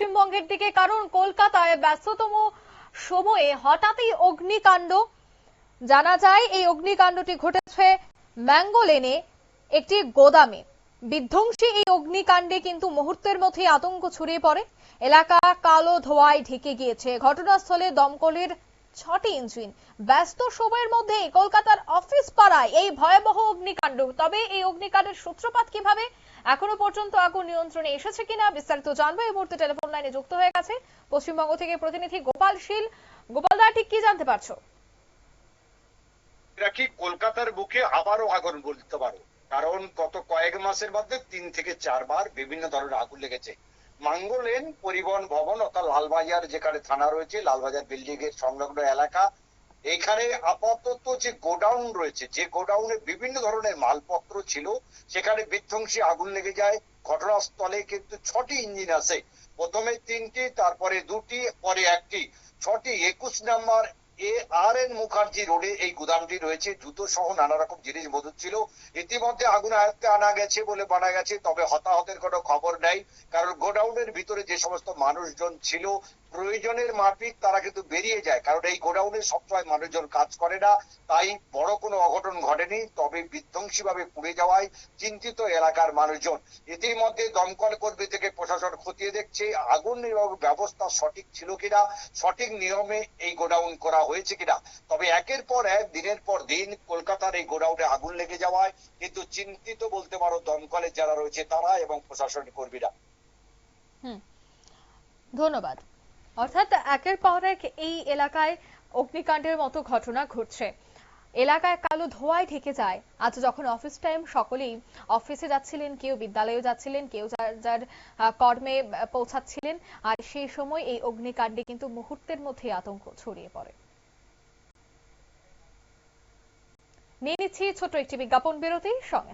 পশ্চিমবঙ্গের দিকে, কারণ কলকাতায় ব্যস্ততম সময়ে হঠাৎই অগ্নিকাণ্ড। জানা যায়, এই অগ্নিকাণ্ডটি ঘটেছে ম্যাঙ্গোলেনে একটি গোদামে। বিধ্বংসী এই অগ্নিকাণ্ডে কিন্তু মুহূর্তের মধ্যে আতঙ্ক ছড়িয়ে পড়ে। এলাকা কালো ধোয়ায় ঢেকে গিয়েছে। ঘটনাস্থলে দমকলের ছটি ইঞ্জিন ব্যস্ত সময়ের মধ্যে কলকাতার অফিস পাড়ায় এই ভয়াবহ অগ্নিকাণ্ড। তবে এই অগ্নিকাণ্ডের সূত্রপাত কীভাবে, এখনও পর্যন্ত আগুন নিয়ন্ত্রণে এসেছে কিনা বিস্তারিত জানব। এই মুহূর্তে টেলিফোন লাইনে যুক্ত হয়ে গেছে পশ্চিমবঙ্গ থেকে প্রতিনিধি গোপাল শীল। গোপাল দা, ঠিক কি জানতে পারছ? রাখি কলকাতার বুকে আবারও আগুন বলতে পারো? কারণ গত কয়েক মাসের মধ্যে তিন থেকে চারবার বিভিন্ন ধরনের আগুন লেগেছে। মাঙ্গলেন পরিবহন ভবন অর্থাৎ লালবাজার, যেখানে থানা রয়েছে, লালবাজার বিল্ডিং এর সংলগ্ন এলাকা। এখানে আপাতত যে গোডাউন রয়েছে, যে গোডাউনে বিভিন্ন ধরনের মালপত্র ছিল, সেখানে বিধ্বংসী আগুন লেগে যায়। ঘটনাস্থলে কিন্তু ছটি ইঞ্জিন আছে। প্রথমে তিনটি, তারপরে দুটি, পরে একটি। ছটি একুশ number A R N Mukherjee রোডে এই গুদামটি রয়েছে। জুতো সহ নানা রকম জিনিস মজুদ ছিল। ইতিমধ্যে আগুন আয়ত্তে আনা গেছে বলে জানা গেছে, তবে হতাহতের কোনো খবর নেই। কারণ গোডাউনের ভিতরে যে সমস্ত মানুষজন ছিল, প্রয়োজনের মাফিক তারা কিন্তু বেরিয়ে যায়। কারণ এই গোডাউনে সবসময় মানুষজন কাজ করে না। তাই বড় কোনো অঘটন ঘটেনি, তবে বিধ্বংসী ভাবে পুড়ে যাওয়ায় চিন্তিত এলাকার মানুষজন। ইতিমধ্যে দমকল কর্মী থেকে প্রশাসন খতিয়ে দেখছে, আগুন নির্বাপক ব্যবস্থা সঠিক ছিল কিনা, সঠিক নিয়মে এই গোডাউন করা হয়েছে কিনা। তবে একের পর এক, দিনের পর দিন কলকাতার এই গোডাউনে আগুন লেগে যাওয়ায় কিন্তু চিন্তিত বলতে পারো দমকলের যারা রয়েছে তারা এবং প্রশাসনিক কর্মীরা। ধন্যবাদ। অর্থাৎ একের পর এক এই এলাকায় অগ্নিকাণ্ডের মতো ঘটনা ঘটছে। এলাকায় কালো ধোঁয়ায় ঢেকে যায়। আজ যখন অফিস টাইম সকলেই অফিসে যাচ্ছিলেন, কেউ বিদ্যালয়ে যাচ্ছিলেন, কেউ যার যার কর্মে পৌঁছাচ্ছিলেন। আর সেই সময় এই অগ্নিকাণ্ডে কিন্তু মুহূর্তের মধ্যে আতঙ্ক ছড়িয়ে পড়ে। নিয়ে নিচ্ছি ছোট একটি বিজ্ঞাপন বিরতি, সঙ্গে।